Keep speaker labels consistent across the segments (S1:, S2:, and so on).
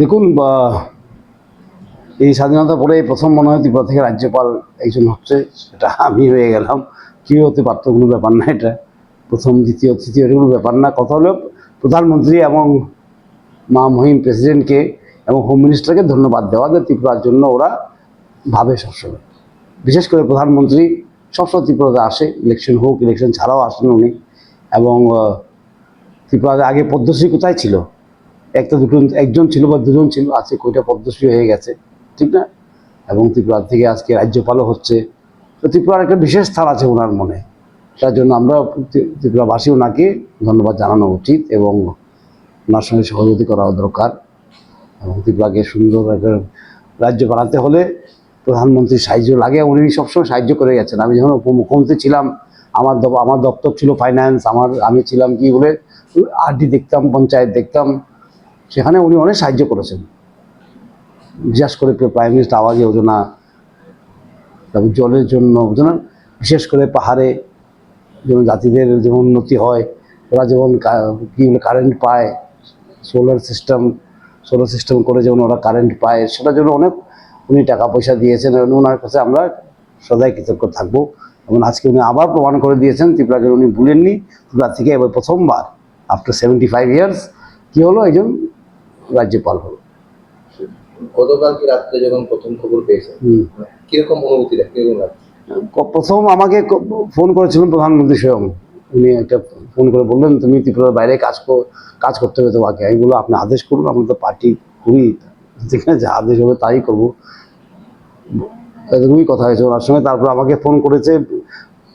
S1: দেখুন এই স্বাধীনতা পরে প্রথম মনে হয় ত্রিপুরা থেকে রাজ্যপাল একজন হচ্ছে, সেটা আমি হয়ে গেলাম। কী হতে পারতো কোনো ব্যাপার না এটা। প্রথম, দ্বিতীয়, তৃতীয় কোনো ব্যাপার না। কথা হলো, প্রধানমন্ত্রী এবং মা মহিম প্রেসিডেন্টকে এবং হোম মিনিস্টারকে ধন্যবাদ দেওয়া যে ত্রিপুরার জন্য ওরা ভাবে সবসময়। বিশেষ করে প্রধানমন্ত্রী সবসময় ত্রিপুরাতে আসে ইলেকশন হোক ইলেকশন ছাড়াও আসেন উনি। এবং ত্রিপুরাতে আগে পদ্মশ্রী কোথায় ছিল? একটা দুটো একজন ছিল বা দুজন ছিল, আজকে কয়টা পদ্মশ্রী হয়ে গেছে, ঠিক না? এবং ত্রিপুরা থেকে আজকে রাজ্যপালও হচ্ছে। তো ত্রিপুরার একটা বিশেষ স্থান আছে ওনার মনে। তার জন্য আমরা ত্রি- ত্রিপুরাবাসী ওনাকে ধন্যবাদ জানানো উচিত এবং ওনার সঙ্গে সহযোগিতা করা দরকার। এবং ত্রিপুরাকে সুন্দর একটা রাজ্য বানাতে হলে প্রধানমন্ত্রীর সাহায্য লাগে, উনি সবসময় সাহায্য করে গেছেন। আমি যখন উপমুখ্যমন্ত্রী ছিলাম, আমার আমার দপ্তর ছিল ফাইন্যান্স আমার, আমি ছিলাম কি বলে, আরডি দেখতাম, পঞ্চায়েত দেখতাম সেখানে উনি অনেক সাহায্য করেছেন। বিশেষ করে প্রাইম মিনিস্টার আবাস যোজনা তারপর জলের জন্য বুঝলেন বিশেষ করে পাহাড়ে যেমন জাতিদের যেমন উন্নতি হয় ওরা যেমন কী বলে কারেন্ট পায় সোলার সিস্টেম সোলার সিস্টেম করে যেমন ওরা কারেন্ট পায়, সেটার জন্য অনেক উনি টাকা পয়সা দিয়েছেন এবং ওনার কাছে আমরা সদাই কৃতজ্ঞ থাকব। এবং আজকে উনি আবার প্রমাণ করে দিয়েছেন, ত্রিপুরাকে উনি ভুলেননি। ত্রিপুরা থেকে এবার প্রথমবার আফটার সেভেন্টি ফাইভ ইয়ার্স কী হলো, একজন রাজ্যপাল হলো।
S2: গতকালকে রাত্রে যখন প্রথম খবর পেয়েছেন। কীরকম অনুভূতিটা কীরকম লাগছে?
S1: প্রথম আমাকে ফোন করেছিলেন প্রধানমন্ত্রী স্বয়ং। উনি একটা ফোন করে বললেন তুমি ত্রিপুরার বাইরে কাজ কর- কাজ করতে হবে তোমাকে। আমি বলব আপনি আদেশ করুন আমরা তো পার্টি করি। যেখানে যা আদেশ হবে তাই করব। এরকমই কথা হয়েছে। ওনার সঙ্গে তারপর আমাকে ফোন করেছে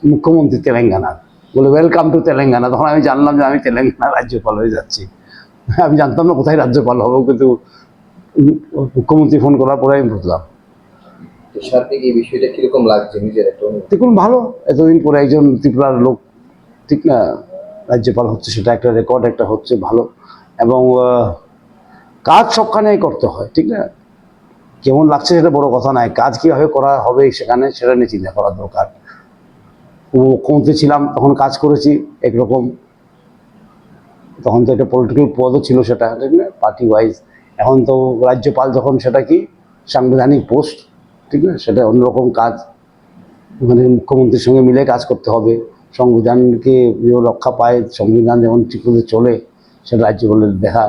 S1: মুখ্যমন্ত্রী তেলেঙ্গানার বলে ওয়েলকাম টু তেলেঙ্গানা। তখন আমি জানলাম যে আমি তেলেঙ্গানা রাজ্যপাল হয়ে যাচ্ছি। আমি জানতাম না কোথায় রাজ্যপাল হব কিন্তু মুখ্যমন্ত্রী ফোন করার পরে আমি বুঝলাম।
S2: তো সার্বিক এই বিষয়টা কীরকম লাগছে নিজের একটা অনুভূতি?
S1: দেখুন ভালো। এতদিন পরে একজন ত্রিপুরার লোক ঠিক না রাজ্যপাল হচ্ছে সেটা একটা রেকর্ড একটা হচ্ছে ভালো। এবং কাজ সবখানেই করতে হয় ঠিক না? কেমন লাগছে সেটা বড় কথা নয়। কাজ কীভাবে করা হবে সেখানে সেটা নিয়ে চিন্তা করা দরকার। মুখ্যমন্ত্রী ছিলাম তখন কাজ করেছি একরকম। তখন তো একটা পলিটিক্যাল পদও ছিল সেটা পার্টি ওয়াইজ এখন তো রাজ্যপাল যখন সেটা কি? সাংবিধানিক পোস্ট ঠিক না? সেটা অন্যরকম কাজ। মানে মুখ্যমন্ত্রীর সঙ্গে মিলে কাজ করতে হবে। সংবিধানকে রক্ষা পায়, সংবিধান যেমন ঠিক করে চলে, সেটা রাজ্যপালের দেখা।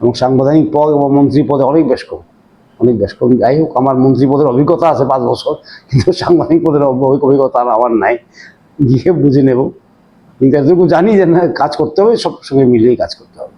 S1: এবং সাংবিধানিক পদ এবং মন্ত্রী পদে অনেক বেশ কম অনেক বেশ কম যাই হোক, আমার মন্ত্রী পদের অভিজ্ঞতা আছে পাঁচ বছর, কিন্তু সাংবাদিক পদের অভিজ্ঞতা আমার নাই। গিয়ে বুঝে নেব। এতটুকু জানি যে না কাজ করতে হবে সব সঙ্গে মিলিয়েই কাজ করতে হবে।